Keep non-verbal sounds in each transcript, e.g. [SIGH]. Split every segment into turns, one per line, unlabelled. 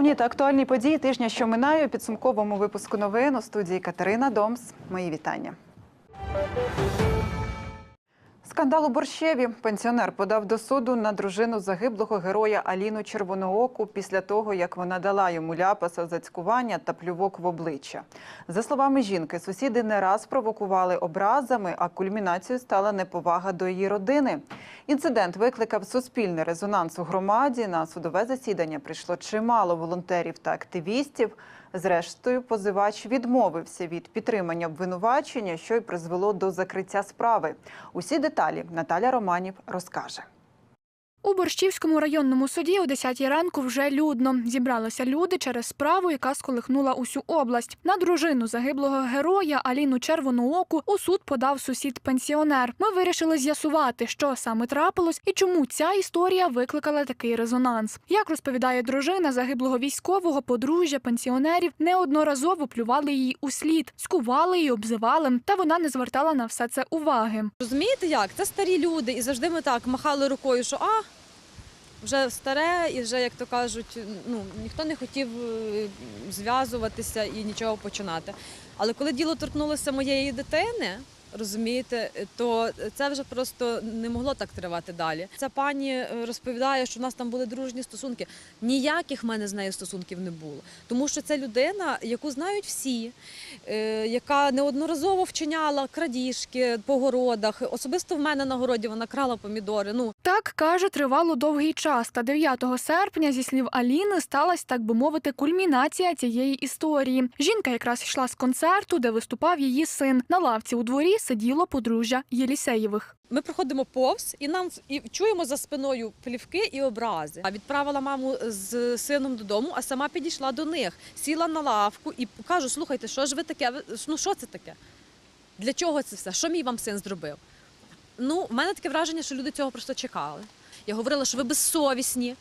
Головні та актуальні події тижня, що минає у підсумковому випуску новин у студії Катерина Домс. Мої вітання. Скандал у Борщеві. Пенсіонер подав до суду на дружину загиблого героя Аліну Червонооку після того, як вона дала йому ляпаса за цькування та плювок в обличчя. За словами жінки, сусіди не раз провокували образами, а кульмінацією стала неповага до її родини. Інцидент викликав суспільний резонанс у громаді. На судове засідання прийшло чимало волонтерів та активістів. Зрештою, позивач відмовився від підтримання обвинувачення, що й призвело до закриття справи. Усі деталі Наталя Романів розкаже.
У Борщівському районному суді о 10 ранку вже людно. Зібралися люди через справу, яка сколихнула усю область. На дружину загиблого героя Аліну Червонооку у суд подав сусід-пенсіонер. Ми вирішили з'ясувати, що саме трапилось і чому ця історія викликала такий резонанс. Як розповідає дружина загиблого військового, подружжя пенсіонерів неодноразово плювали її у слід, скували її, обзивали, та вона не звертала на все це уваги.
Розумієте як? Це старі люди, і завжди ми так махали рукою, що а вже старе, і вже, як то кажуть, ну ніхто не хотів е, зв'язуватися і нічого починати. Але коли діло торкнулося моєї дитини. Розумієте, то це вже просто не могло так тривати далі. Ця пані е, розповідає, що в нас там були дружні стосунки. Ніяких в мене з нею стосунків не було, тому що це людина, яку знають всі, е, яка неодноразово вчиняла крадіжки по городах. Особисто в мене на городі вона крала помідори. Ну
Так каже, тривало довгий час. Та 9 серпня, зі слів Аліни, сталася, так би мовити, кульмінація цієї історії. Жінка якраз йшла з концерту, де виступав її син. На лавці у дворі сиділо подружжя Єлісеєвих.
ми проходимо повз і нам і чуємо за спиною плівки і образи. Відправила маму з сином додому, а сама підійшла до них, сіла на лавку і кажу: слухайте, що ж ви таке? Ну що це таке? Для чого це все? Що мій вам син зробив? Ну, в мене таке враження, що люди цього просто чекали. Я говорила, що ви безсовісні,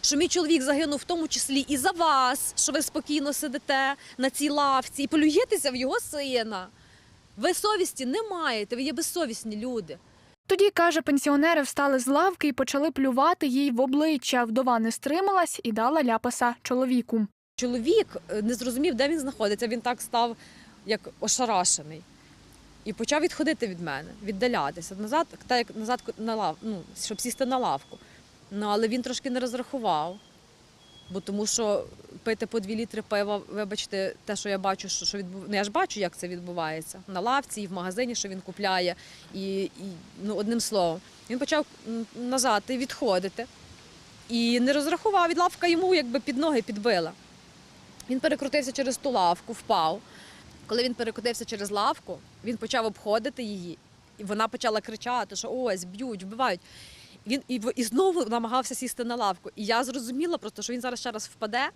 що мій чоловік загинув в тому числі і за вас, що ви спокійно сидите на цій лавці і полюєтеся в його сина. Ви совісті не маєте, ви є безсовісні люди.
Тоді каже, пенсіонери встали з лавки і почали плювати їй в обличчя. Вдова не стрималась і дала ляпаса чоловіку.
Чоловік е, не зрозумів, де він знаходиться. Він так став як ошарашений. І почав відходити від мене, віддалятися назад, так як назад на лав, ну, щоб сісти на лавку. Ну, але він трошки не розрахував. Бо тому що пити по дві літри пива, вибачте, те, що я бачу, що, що відбув... ну, я ж бачу, як це відбувається на лавці і в магазині, що він купляє. І, і ну, одним словом, він почав назад і відходити. І не розрахував, і лавка йому якби під ноги підбила. Він перекрутився через ту лавку, впав. Коли він перекотився через лавку, він почав обходити її, і вона почала кричати, що ось б'ють, вбивають. Він і, і знову намагався сісти на лавку. І я зрозуміла просто, що він зараз ще раз впаде,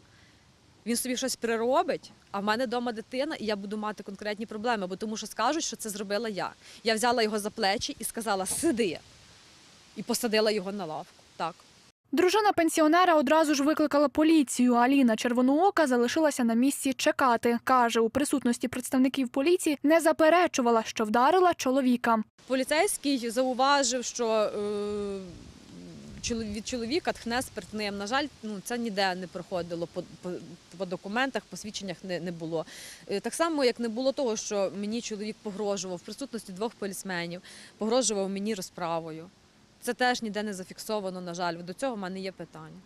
він собі щось приробить, а в мене вдома дитина, і я буду мати конкретні проблеми, бо тому що скажуть, що це зробила я. Я взяла його за плечі і сказала Сиди. І посадила його на лавку. Так.
Дружина пенсіонера одразу ж викликала поліцію. Аліна Червоноока залишилася на місці чекати. Каже, у присутності представників поліції не заперечувала, що вдарила чоловіка.
Поліцейський зауважив, що е, від чоловіка тхне спиртним. На жаль, ну це ніде не проходило по, по, по документах, посвідченнях не, не було. Е, Так само, як не було того, що мені чоловік погрожував в присутності двох полісменів, погрожував мені розправою. Це теж ніде не зафіксовано, на жаль. До цього в мене є питання.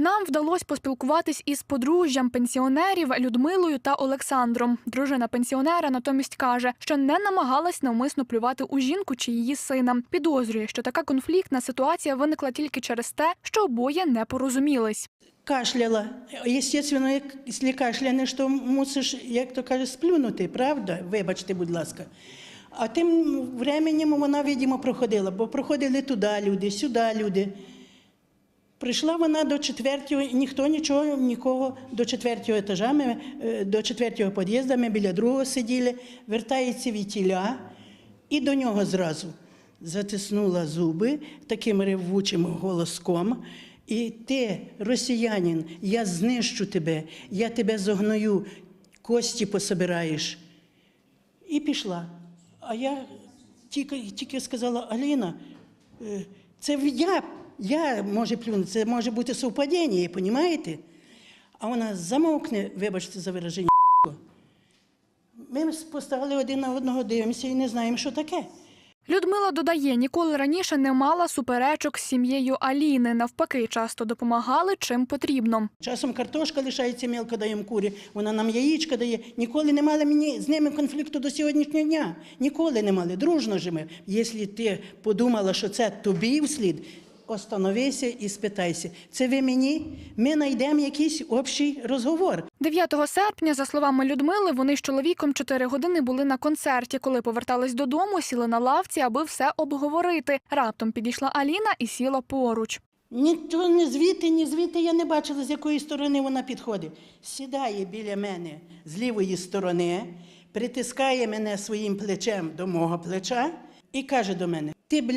Нам вдалося поспілкуватись із подружжям пенсіонерів Людмилою та Олександром. Дружина пенсіонера натомість каже, що не намагалась навмисно плювати у жінку чи її сина. Підозрює, що така конфліктна ситуація виникла тільки через те, що обоє не порозумілись.
Кашляла. Естественно, як- якщо кашлянеш, то мусиш, як то каже, сплюнути, правда? Вибачте, будь ласка. А тим временем вона, видимо, проходила, бо проходили туди люди, сюди люди. Прийшла вона до четвертого, ніхто нічого, нікого до четвертого етажа, ми, е, до четвертого під'їзду, ми біля другого сиділи, вертається вітіля і до нього зразу затиснула зуби таким ревучим голоском. І ти, росіянин, я знищу тебе, я тебе зогною, кості пособираєш. І пішла. А я тільки, тільки сказала, Аліна, е, це я, я може плюнути, це може бути совпадіння, розумієте? А вона замовкне, вибачте за вираження. Ми поставили один на одного, дивимося і не знаємо, що таке.
Людмила додає, ніколи раніше не мала суперечок з сім'єю Аліни. Навпаки, часто допомагали чим потрібно.
Часом картошка лишається, мелко даємо курі, вона нам яєчка дає. Ніколи не мали мені з ними конфлікту до сьогоднішнього дня. Ніколи не мали. Дружно жимо. Якщо ти подумала, що це тобі вслід, остановися і спитайся, це ви мені? Ми знайдемо якийсь общий розговор.
9 серпня, за словами Людмили, вони з чоловіком 4 години були на концерті. Коли повертались додому, сіли на лавці, аби все обговорити. Раптом підійшла Аліна і сіла поруч.
Ніхто ні звідти, ні звідти я не бачила, з якої сторони вона підходить. Сідає біля мене з лівої сторони, притискає мене своїм плечем до мого плеча і каже до мене: Ти, бля,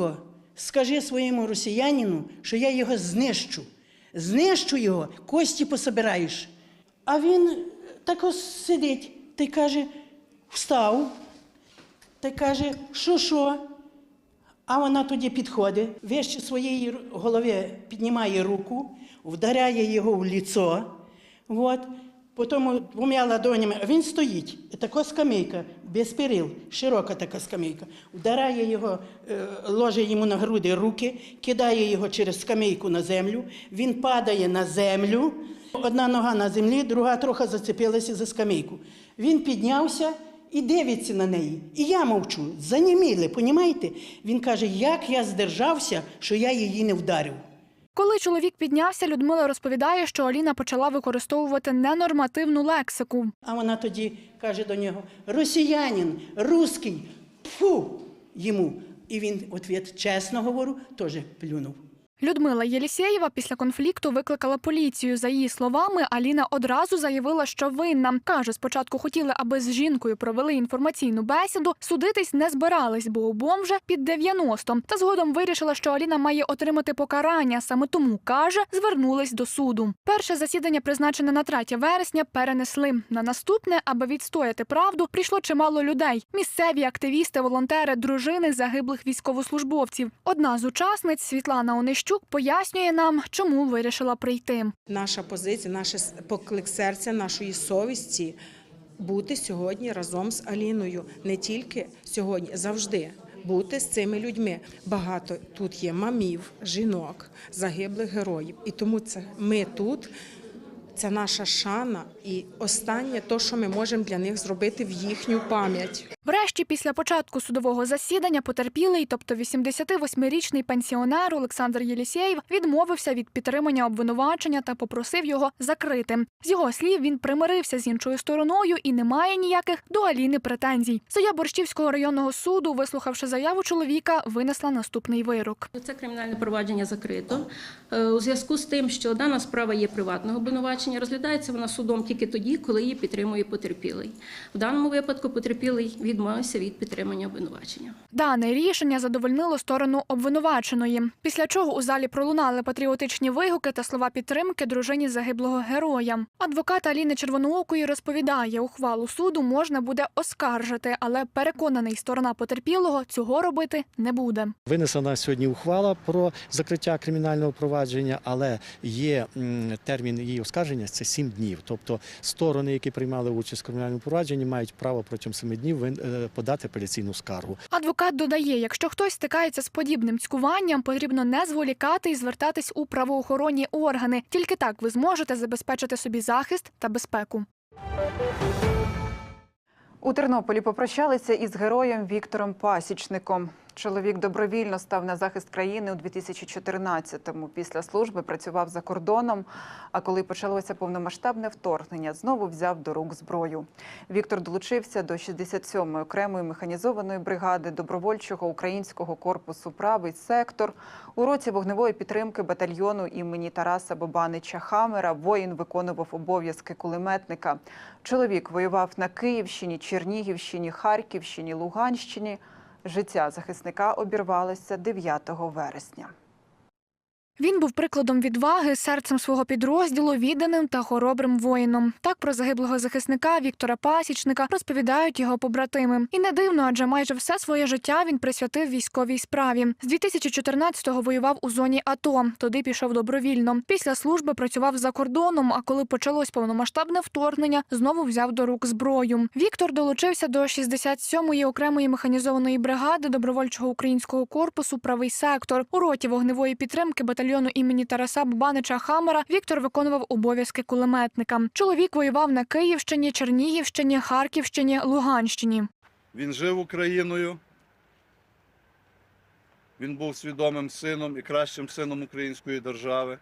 [LAUGHS] скажи своєму росіянину, що я його знищу. Знищу його, кості пособираєш. А він так ось сидить та й каже: встав, та й каже, що що? А вона тоді підходить, вище своєї голови піднімає руку, вдаряє його в ліцо. От. Потім двома ладонями, а він стоїть. Така скамейка, без перил, широка така скамейка. Вдаряє його, е, ложе йому на груди руки, кидає його через скамейку на землю. Він падає на землю. Одна нога на землі, друга трохи зацепилася за скамейку. Він піднявся і дивиться на неї. І я мовчу, заніміли, понімаєте? Він каже, як я здержався, що я її не вдарив.
Коли чоловік піднявся, Людмила розповідає, що Аліна почала використовувати ненормативну лексику.
А вона тоді каже до нього: росіянин, руський, фу йому. І він, ответ, чесно говорю, теж плюнув.
Людмила Єлісєєва після конфлікту викликала поліцію. За її словами, Аліна одразу заявила, що винна. Каже, спочатку хотіли, аби з жінкою провели інформаційну бесіду. Судитись не збирались, бо обом вже під 90. Та згодом вирішила, що Аліна має отримати покарання. Саме тому каже, звернулись до суду. Перше засідання, призначене на 3 вересня, перенесли. На наступне, аби відстояти правду, прийшло чимало людей: місцеві активісти, волонтери, дружини загиблих військовослужбовців. Одна з учасниць Світлана Онищук пояснює нам, чому вирішила прийти.
Наша позиція, наш поклик серця, нашої совісті бути сьогодні разом з Аліною. Не тільки сьогодні, завжди. Бути з цими людьми. Багато тут є мамів, жінок, загиблих героїв. І тому це ми тут. Це наша шана і останнє, то, що ми можемо для них зробити в їхню пам'ять.
Врешті, після початку судового засідання, потерпілий, тобто 88-річний пенсіонер Олександр Єлісєєв, відмовився від підтримання обвинувачення та попросив його закрити. З його слів, він примирився з іншою стороною і не має ніяких до Аліни претензій. Суддя Борщівського районного суду, вислухавши заяву чоловіка, винесла наступний вирок.
Це кримінальне провадження закрито. Е, У зв'язку з тим, що дана справа є приватного обвинувачення, розглядається вона судом тільки тоді, коли її підтримує потерпілий. В даному випадку потерпілий відмовився від підтримання обвинувачення.
Дане рішення задовольнило сторону обвинуваченої. Після чого у залі пролунали патріотичні вигуки та слова підтримки дружині загиблого героя. Адвокат Аліни Червоноокої розповідає, ухвалу суду можна буде оскаржити, але переконаний, сторона потерпілого цього робити не буде.
Винесена сьогодні ухвала про закриття кримінального провадження, але є термін її оскарження це 7 днів. Тобто сторони, які приймали участь в кримінальному провадженні, мають право протягом 7 днів вин- е, подати апеляційну скаргу.
Адвокат додає, якщо хтось стикається з подібним цькуванням, потрібно не зволікати і звертатись у правоохоронні органи. Тільки так ви зможете забезпечити собі захист та безпеку.
У Тернополі попрощалися із героєм Віктором Пасічником. Чоловік добровільно став на захист країни у 2014-му. Після служби працював за кордоном. А коли почалося повномасштабне вторгнення, знову взяв до рук зброю. Віктор долучився до 67-ї окремої механізованої бригади добровольчого українського корпусу Правий сектор. У році вогневої підтримки батальйону імені Тараса Бобанича Хамера воїн виконував обов'язки кулеметника. Чоловік воював на Київщині, Чернігівщині, Харківщині, Луганщині. Життя захисника обірвалося 9 вересня.
Він був прикладом відваги, серцем свого підрозділу, відданим та хоробрим воїном. Так про загиблого захисника Віктора Пасічника розповідають його побратими. І не дивно, адже майже все своє життя він присвятив військовій справі. З 2014-го воював у зоні АТО. Туди пішов добровільно. Після служби працював за кордоном. А коли почалось повномасштабне вторгнення, знову взяв до рук зброю. Віктор долучився до 67-ї окремої механізованої бригади добровольчого українського корпусу Правий сектор у роті вогневої підтримки батальйону імені Тараса Бабанича Хамера. Віктор виконував обов'язки кулеметника. Чоловік воював на Київщині, Чернігівщині, Харківщині, Луганщині.
Він жив Україною. Він був свідомим сином і кращим сином української держави.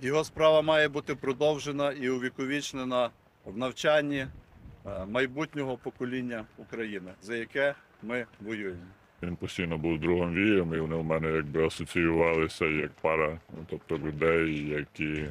Його справа має бути продовжена і увіковічнена в навчанні е, майбутнього покоління України, за яке ми воюємо.
Він постійно був другом вієм, і вони в мене якби асоціювалися як пара, ну, тобто людей, які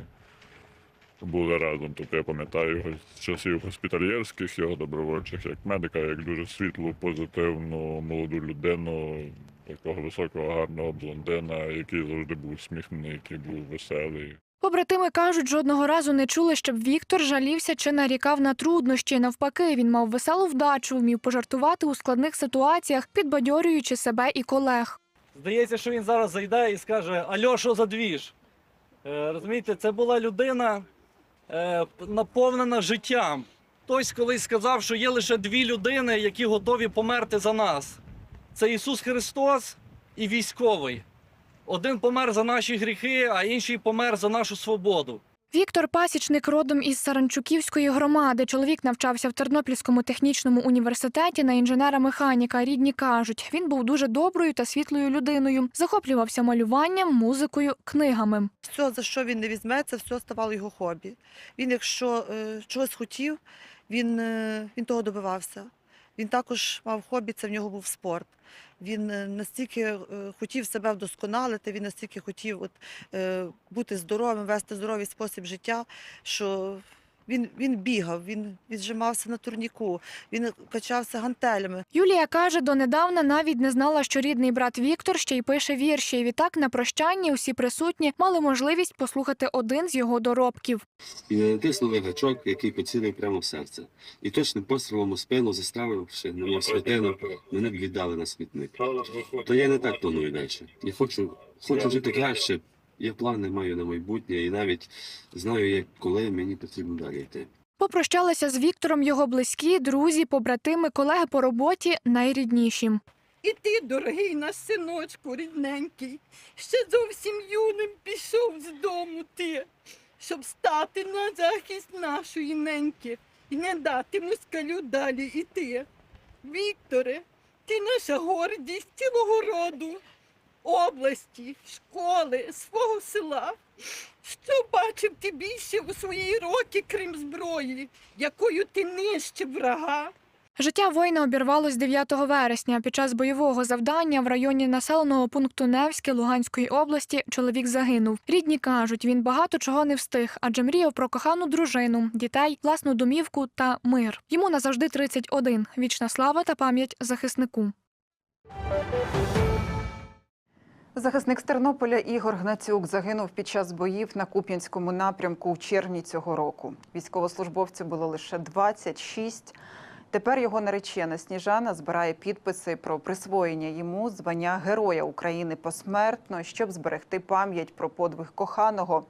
були разом. Тобто я пам'ятаю його з часів госпітальєрських, його добровольчих, як медика, як дуже світлу, позитивну молоду людину, такого високого, гарного блондина, який завжди був усміхнений, який був веселий.
Побратими кажуть, жодного разу не чули, щоб Віктор жалівся чи нарікав на труднощі. Навпаки, він мав веселу вдачу, вмів пожартувати у складних ситуаціях, підбадьорюючи себе і колег.
Здається, що він зараз зайде і скаже: Альо, що за двіж? Е, розумієте, це була людина е, наповнена життям. Хтось колись сказав, що є лише дві людини, які готові померти за нас. Це Ісус Христос і військовий. Один помер за наші гріхи, а інший помер за нашу свободу.
Віктор Пасічник родом із Саранчуківської громади. Чоловік навчався в Тернопільському технічному університеті на інженера-механіка. Рідні кажуть, він був дуже доброю та світлою людиною. Захоплювався малюванням, музикою, книгами.
все, за що він не візьметься, все ставало його хобі. Він, якщо е, чогось хотів, він, е, він того добивався. Він також мав хобі, це в нього був спорт. Він е, настільки е, хотів себе вдосконалити, він настільки хотів от, е, бути здоровим, вести здоровий спосіб життя, що він, він бігав, він віджимався на турніку, він качався гантелями.
Юлія каже, донедавна навіть не знала, що рідний брат Віктор ще й пише вірші. І відтак на прощанні усі присутні мали можливість послухати один з його доробків.
і не натиснув гачок, який поцілив прямо в серце. І точним пострілом у спину, заставивши на святину, мене б віддали на смітник. То я не так планую далі. Я хочу, хочу жити краще. Я плани маю на майбутнє і навіть знаю, як коли мені потрібно далі йти.
Попрощалися з Віктором його близькі, друзі, побратими, колеги по роботі найрідніші.
І ти, дорогий наш синочку рідненький, ще зовсім юним пішов з дому ти, щоб стати на захист нашої неньки і не дати москалю далі іти. Вікторе, ти наша гордість цілого роду, області, школи, свого села. Що бачив ти більше у свої роки, крім зброї, якою ти нищив врага?
Життя воїна обірвалось 9 вересня. Під час бойового завдання в районі населеного пункту Невське Луганської області чоловік загинув. Рідні кажуть, він багато чого не встиг, адже мріяв про кохану дружину, дітей, власну домівку та мир. Йому назавжди 31. Вічна слава та пам'ять захиснику.
Захисник з Тернополя Ігор Гнацюк загинув під час боїв на Куп'янському напрямку у червні цього року. Військовослужбовцю було лише 26. Тепер його наречена Сніжана збирає підписи про присвоєння йому звання Героя України посмертно, щоб зберегти пам'ять про подвиг коханого.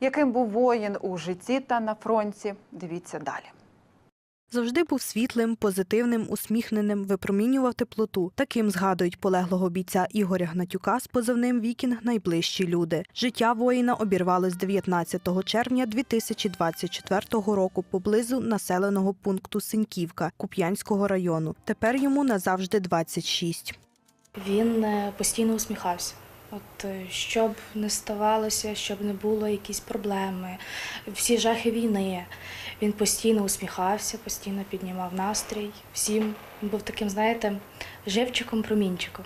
Яким був воїн у житті та на фронті? Дивіться далі.
Завжди був світлим, позитивним, усміхненим, випромінював теплоту. Таким згадують полеглого бійця Ігоря Гнатюка з позивним Вікінг найближчі люди. Життя воїна обірвалось 19 червня 2024 року поблизу населеного пункту Синьківка Куп'янського району. Тепер йому назавжди 26.
Він е, постійно усміхався. От щоб не ставалося, щоб не було якісь проблеми, всі жахи війни. Він постійно усміхався, постійно піднімав настрій. Всім Він був таким, знаєте, живчиком, промінчиком.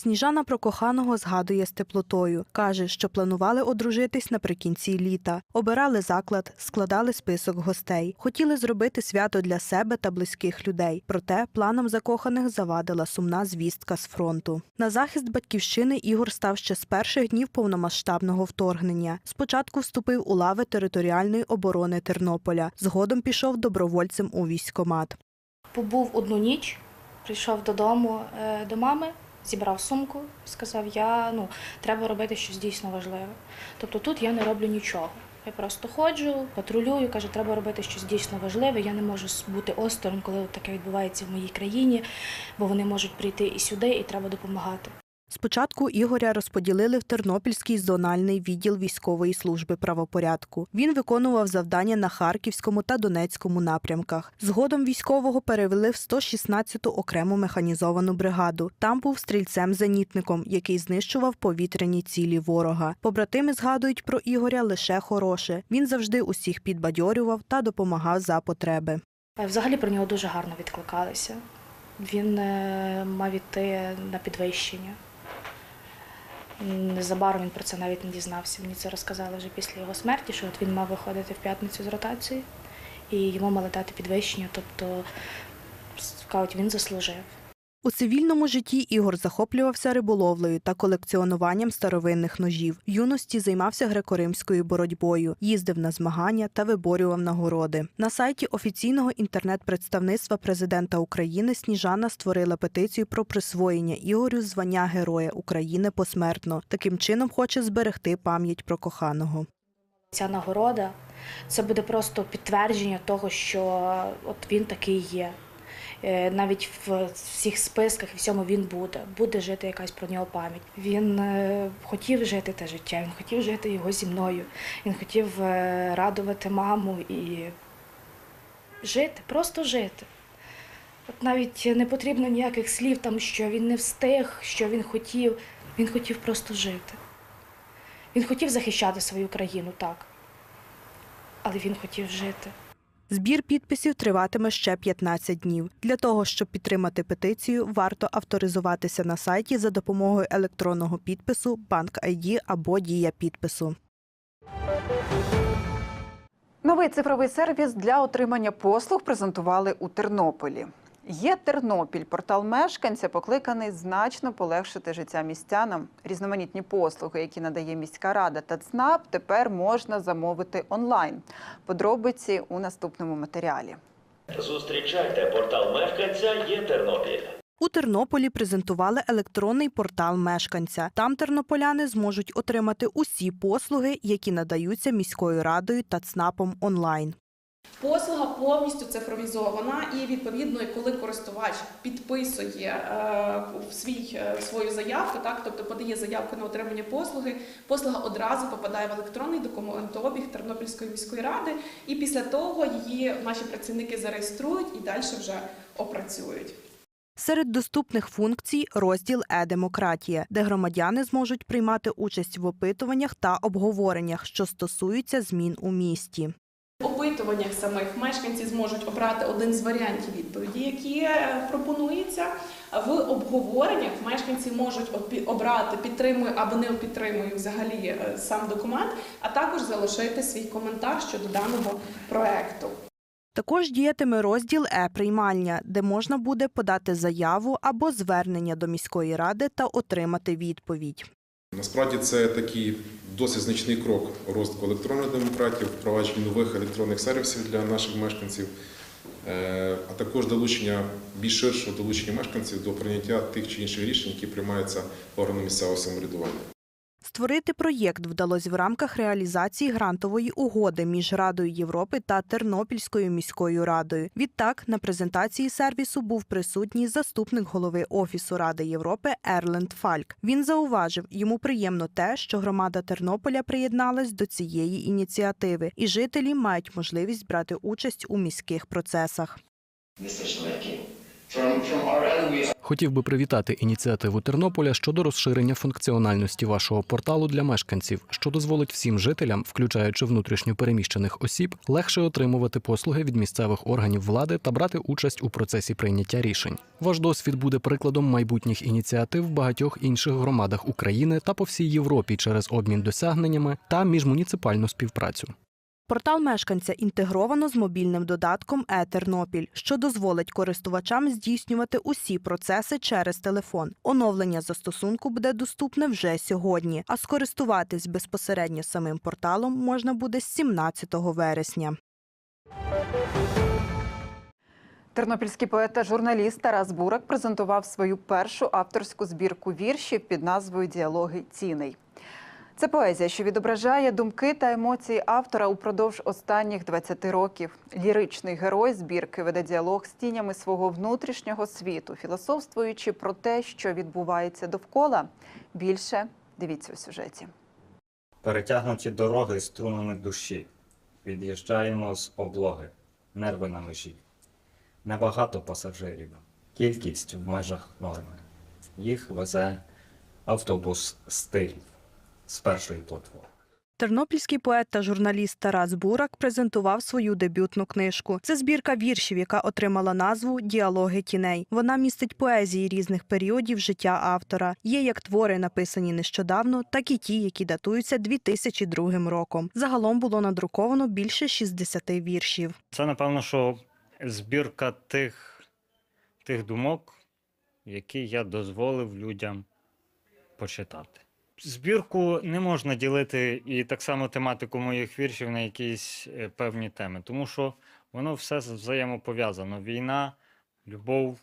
Сніжана про коханого згадує з теплотою. Каже, що планували одружитись наприкінці літа. Обирали заклад, складали список гостей. Хотіли зробити свято для себе та близьких людей. Проте планам закоханих завадила сумна звістка з фронту. На захист батьківщини Ігор став ще з перших днів повномасштабного вторгнення. Спочатку вступив у лави територіальної оборони Тернополя. Згодом пішов добровольцем у військкомат.
Побув одну ніч, прийшов додому е, до мами, зібрав сумку, сказав, я ну треба робити щось дійсно важливе. Тобто тут я не роблю нічого. Я просто ходжу, патрулюю, каже, треба робити щось дійсно важливе. Я не можу бути осторонь, коли таке відбувається в моїй країні, бо вони можуть прийти і сюди, і треба допомагати.
Спочатку Ігоря розподілили в Тернопільський зональний відділ військової служби правопорядку. Він виконував завдання на Харківському та Донецькому напрямках. Згодом військового перевели в 116-ту окрему механізовану бригаду. Там був стрільцем-зенітником, який знищував повітряні цілі ворога. Побратими згадують про Ігоря лише хороше. Він завжди усіх підбадьорював та допомагав за потреби.
Е, Взагалі про нього дуже гарно відкликалися. Він е, мав іти на підвищення. Незабаром він про це навіть не дізнався. Мені це розказали вже після його смерті, що от він мав виходити в п'ятницю з ротації, і йому мали дати підвищення, тобто кажуть, він заслужив.
У цивільному житті Ігор захоплювався риболовлею та колекціонуванням старовинних ножів. В юності займався греко-римською боротьбою, їздив на змагання та виборював нагороди. На сайті офіційного інтернет-представництва президента України Сніжана створила петицію про присвоєння Ігорю звання Героя України посмертно. Таким чином хоче зберегти пам'ять про коханого.
Ця нагорода це буде просто підтвердження того, що от він такий є. Е, Навіть в всіх списках і всьому він буде. Буде жити якась про нього пам'ять. Він е, хотів жити те життя, він хотів жити його зі мною. Він хотів е, радувати маму і жити, просто жити. От навіть не потрібно ніяких слів, там, що він не встиг, що він хотів. Він хотів просто жити. Він хотів захищати свою країну, так. Але він хотів жити.
Збір підписів триватиме ще 15 днів. Для того, щоб підтримати петицію, варто авторизуватися на сайті за допомогою електронного підпису, банк ID або дія підпису.
Новий цифровий сервіс для отримання послуг презентували у Тернополі. Є Тернопіль, портал мешканця, покликаний значно полегшити життя містянам. Різноманітні послуги, які надає міська рада та ЦНАП, тепер можна замовити онлайн. Подробиці у наступному матеріалі.
Зустрічайте портал мешканця є Тернопіль.
У Тернополі презентували електронний портал мешканця. Там тернополяни зможуть отримати усі послуги, які надаються міською радою та ЦНАПом онлайн.
Послуга повністю цифровізована, і відповідно, коли користувач підписує е, свій е, свою заявку, так тобто подає заявку на отримання послуги, послуга одразу попадає в електронний документообіг Тернопільської міської ради, і після того її наші працівники зареєструють і далі вже опрацюють.
Серед доступних функцій розділ Е-демократія, де громадяни зможуть приймати участь в опитуваннях та обговореннях, що стосуються змін у місті.
В опитуваннях самих мешканці зможуть обрати один з варіантів відповіді, які е, пропонуються. В обговореннях мешканці можуть опі- обрати підтримую або не підтримую взагалі е, сам документ, а також залишити свій коментар щодо даного проекту.
Також діятиме розділ Е-приймальня, де можна буде подати заяву або звернення до міської ради та отримати відповідь.
Насправді це такий досить значний крок у розвитку електронної демократії, впровадження нових електронних сервісів для наших мешканців, е, а також долучення більш ширшого долучення мешканців до прийняття тих чи інших рішень, які приймаються органами місцевого самоврядування.
Створити проєкт вдалося в рамках реалізації грантової угоди між Радою Європи та Тернопільською міською радою. Відтак на презентації сервісу був присутній заступник голови Офісу Ради Європи Ерленд Фальк. Він зауважив, йому приємно те, що громада Тернополя приєдналась до цієї ініціативи, і жителі мають можливість брати участь у міських процесах.
Які.
Хотів би привітати ініціативу Тернополя щодо розширення функціональності вашого порталу для мешканців, що дозволить всім жителям, включаючи внутрішньо переміщених осіб, легше отримувати послуги від місцевих органів влади та брати участь у процесі прийняття рішень. Ваш досвід буде прикладом майбутніх ініціатив в багатьох інших громадах України та по всій Європі через обмін досягненнями та міжмуніципальну співпрацю.
Портал мешканця інтегровано з мобільним додатком «Е-Тернопіль», що дозволить користувачам здійснювати усі процеси через телефон. Оновлення застосунку буде доступне вже сьогодні, а скористуватись безпосередньо самим порталом можна буде з 17 вересня.
Тернопільський поет та журналіст Тарас Бурак презентував свою першу авторську збірку віршів під назвою Діалоги ціней. Це поезія, що відображає думки та емоції автора упродовж останніх 20 років. Ліричний герой збірки веде діалог з тінями свого внутрішнього світу, філософствуючи про те, що відбувається довкола. Більше дивіться у сюжеті.
Перетягнуті дороги струнами душі. Від'їжджаємо з облоги, нерви на межі. Небагато пасажирів, кількість в межах норми. Їх везе автобус стиль з першої платформи.
Тернопільський поет та журналіст Тарас Бурак презентував свою дебютну книжку. Це збірка віршів, яка отримала назву Діалоги тіней. Вона містить поезії різних періодів життя автора. Є як твори, написані нещодавно, так і ті, які датуються 2002 роком. Загалом було надруковано більше 60 віршів.
Це, напевно, що збірка тих, тих думок, які я дозволив людям почитати. Збірку не можна ділити і так само тематику моїх віршів на якісь е, певні теми, тому що воно все взаємопов'язано. Війна, любов,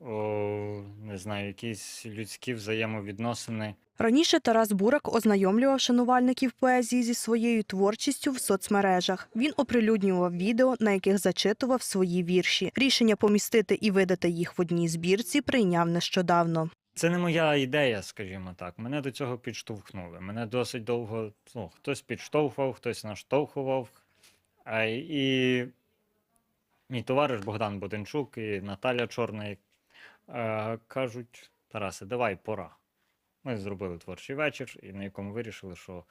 о, не знаю, якісь людські взаємовідносини.
Раніше Тарас Бурак ознайомлював шанувальників поезії зі своєю творчістю в соцмережах. Він оприлюднював відео, на яких зачитував свої вірші. Рішення помістити і видати їх в одній збірці прийняв нещодавно.
Це не моя ідея, скажімо так. Мене до цього підштовхнули. Мене досить довго ну, хтось підштовхував, хтось наштовхував. А, і мій товариш Богдан Боденчук і Наталя Чорний е, кажуть: Тарасе, давай пора. Ми зробили творчий вечір, і на якому вирішили, що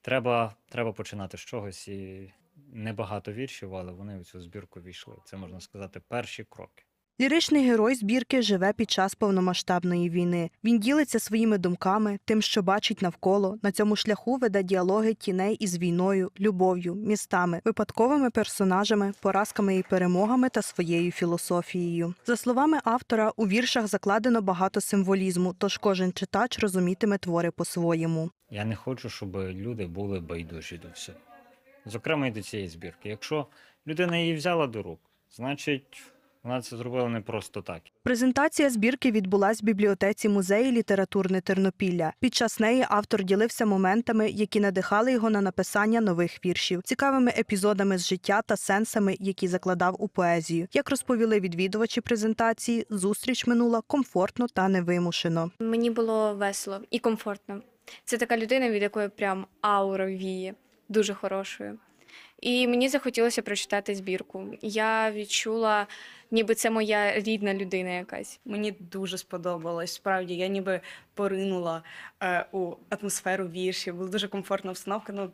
треба, треба починати з чогось. І небагато віршів, але вони в цю збірку війшли. Це можна сказати перші кроки.
Ліричний герой збірки живе під час повномасштабної війни. Він ділиться своїми думками, тим, що бачить навколо. На цьому шляху веде діалоги тіней із війною, любов'ю, містами, випадковими персонажами, поразками і перемогами та своєю філософією. За словами автора, у віршах закладено багато символізму, тож кожен читач розумітиме твори по-своєму.
Я не хочу, щоб люди були байдужі до всього. Зокрема, і до цієї збірки. Якщо людина її взяла до рук, значить вона це зробила не просто так.
Презентація збірки відбулась в бібліотеці музею літературне Тернопілля. Під час неї автор ділився моментами, які надихали його на написання нових віршів, цікавими епізодами з життя та сенсами, які закладав у поезію. Як розповіли відвідувачі презентації, зустріч минула комфортно та невимушено.
Мені було весело і комфортно. Це така людина, від якої прям аура віє, дуже хорошою. І мені захотілося прочитати збірку. Я відчула, ніби це моя рідна людина якась.
Мені дуже сподобалось. Справді, я ніби поринула е, у атмосферу віршів. Була дуже комфортна обстановка. Ну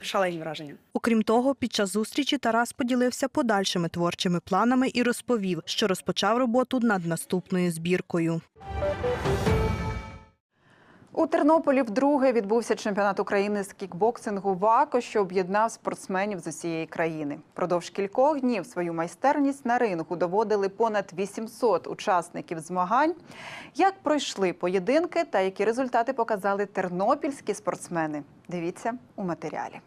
шалені враження.
Окрім того, під час зустрічі Тарас поділився подальшими творчими планами і розповів, що розпочав роботу над наступною збіркою.
У Тернополі вдруге відбувся чемпіонат України з кікбоксингу ВАКО, що об'єднав спортсменів з усієї країни. Продовж кількох днів свою майстерність на рингу доводили понад 800 учасників змагань. Як пройшли поєдинки та які результати показали тернопільські спортсмени? Дивіться у матеріалі.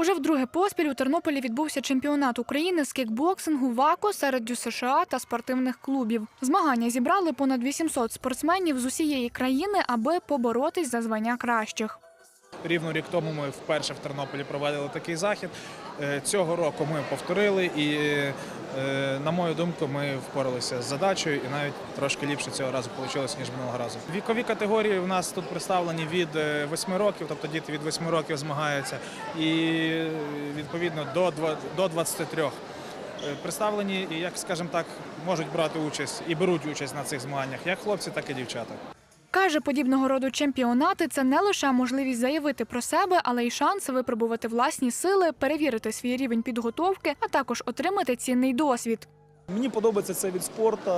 Уже вдруге поспіль у Тернополі відбувся чемпіонат України з кікбоксингу ВАКО серед США та спортивних клубів. Змагання зібрали понад 800 спортсменів з усієї країни, аби поборотись за звання кращих.
Рівно рік тому ми вперше в Тернополі проводили такий захід. Е, Цього року ми повторили, і на мою думку, ми впоралися з задачею, і навіть трошки ліпше цього разу вийшло, ніж минулого разу. Вікові категорії у нас тут представлені від 8 років, тобто діти від 8 років змагаються, і е, відповідно до два- до 23. е, представлені як скажімо так, можуть брати участь і беруть участь на цих змаганнях, як хлопці, так і дівчата.
Каже, подібного роду чемпіонати це не лише можливість заявити про себе, але й шанс випробувати власні сили, перевірити свій рівень підготовки, а також отримати цінний досвід.
Мені подобається цей від спорту,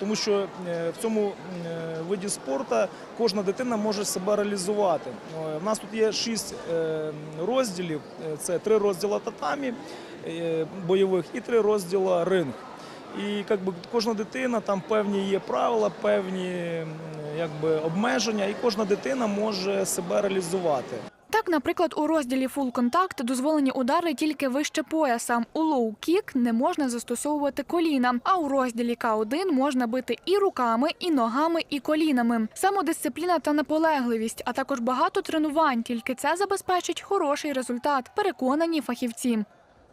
тому що е, в цьому е, виді спорту кожна дитина може себе реалізувати. У нас тут є шість е, розділів: Е, це три розділи татамі е, бойових і три розділи ринг. І якби кожна дитина там певні є правила, певні якби обмеження, і кожна дитина може себе реалізувати.
Так, наприклад, у розділі Contact дозволені удари тільки вище пояса. У Kick не можна застосовувати коліна, а у розділі К1 можна бити і руками, і ногами, і колінами. Самодисципліна та наполегливість, а також багато тренувань. Тільки це забезпечить хороший результат. Переконані фахівці.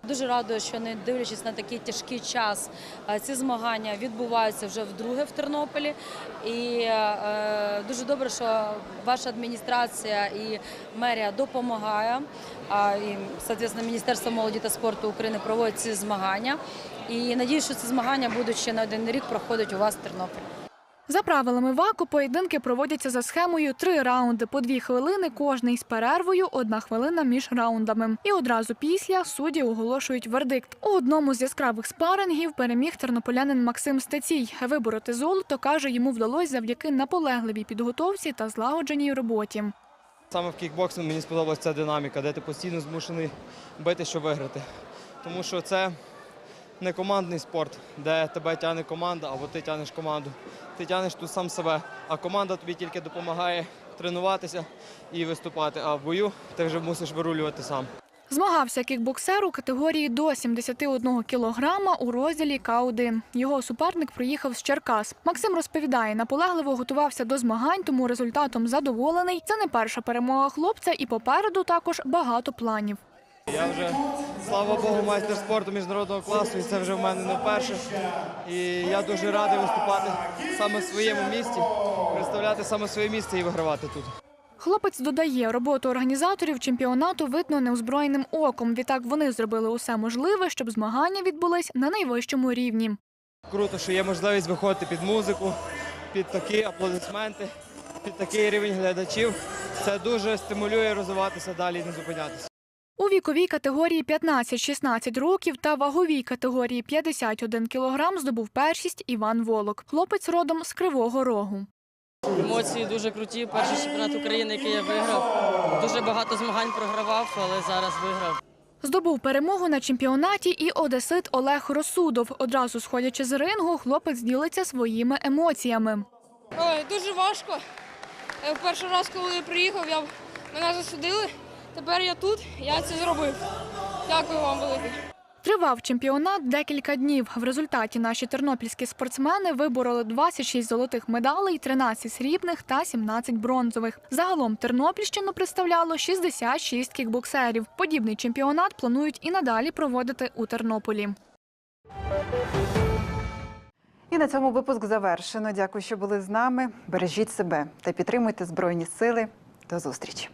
Дуже радує, що не дивлячись на такий тяжкий час, е, ці змагання відбуваються вже вдруге в Тернополі. І е, дуже добре, що ваша адміністрація і мерія допомагає. І, соответственно, Міністерство молоді та спорту України проводить ці змагання. І надіюсь, що ці змагання будуть ще на один рік проходити у вас в Тернополі.
За правилами ВАКу поєдинки проводяться за схемою три раунди по дві хвилини кожний з перервою, одна хвилина між раундами. І одразу після судді оголошують вердикт. У одному з яскравих спарингів переміг тернополянин Максим Стецій. Вибороти золото каже, йому вдалося завдяки наполегливій підготовці та злагодженій роботі.
Саме в кікбоксингу мені сподобалася ця динаміка, де ти постійно змушений бити, щоб виграти. Тому що це не командний спорт, де тебе тягне команда, або ти тягнеш команду. Ти тягнеш тут сам себе, а команда тобі тільки допомагає тренуватися і виступати. А в бою ти вже мусиш вирулювати сам.
Змагався кікбоксер у категорії до 71 кілограма у розділі К1. Його суперник приїхав з Черкас. Максим розповідає, наполегливо готувався до змагань, тому результатом задоволений. Це не перша перемога хлопця, і попереду також багато планів.
Я вже, слава Богу, майстер спорту міжнародного класу, і це вже в мене не вперше. І я дуже радий виступати саме в своєму місті, представляти саме своє місце і вигравати тут.
Хлопець додає, роботу організаторів чемпіонату видно неозброєним оком. Відтак вони зробили усе можливе, щоб змагання відбулись на найвищому рівні.
Круто, що є можливість виходити під музику, під такі аплодисменти, під такий рівень глядачів. Це дуже стимулює розвиватися далі і не зупинятися.
У віковій категорії 15-16 років та ваговій категорії 51 кілограм здобув першість Іван Волок. Хлопець родом з Кривого Рогу.
Емоції дуже круті. Перший чемпіонат України, який я виграв. Дуже багато змагань програвав, але зараз виграв.
Здобув перемогу на чемпіонаті і одесит Олег Розсудов. Одразу сходячи з рингу, хлопець ділиться своїми емоціями.
Ой, дуже важко. Перший раз, коли я приїхав, я, мене засудили. Тепер я тут, я це зробив. Дякую вам велике.
Тривав чемпіонат декілька днів. В результаті наші тернопільські спортсмени вибороли 26 золотих медалей, 13 срібних та 17 бронзових. Загалом Тернопільщину представляло 66 кікбоксерів. Подібний чемпіонат планують і надалі проводити у Тернополі.
І на цьому випуск завершено. Дякую, що були з нами. Бережіть себе та підтримуйте Збройні Сили. До зустрічі.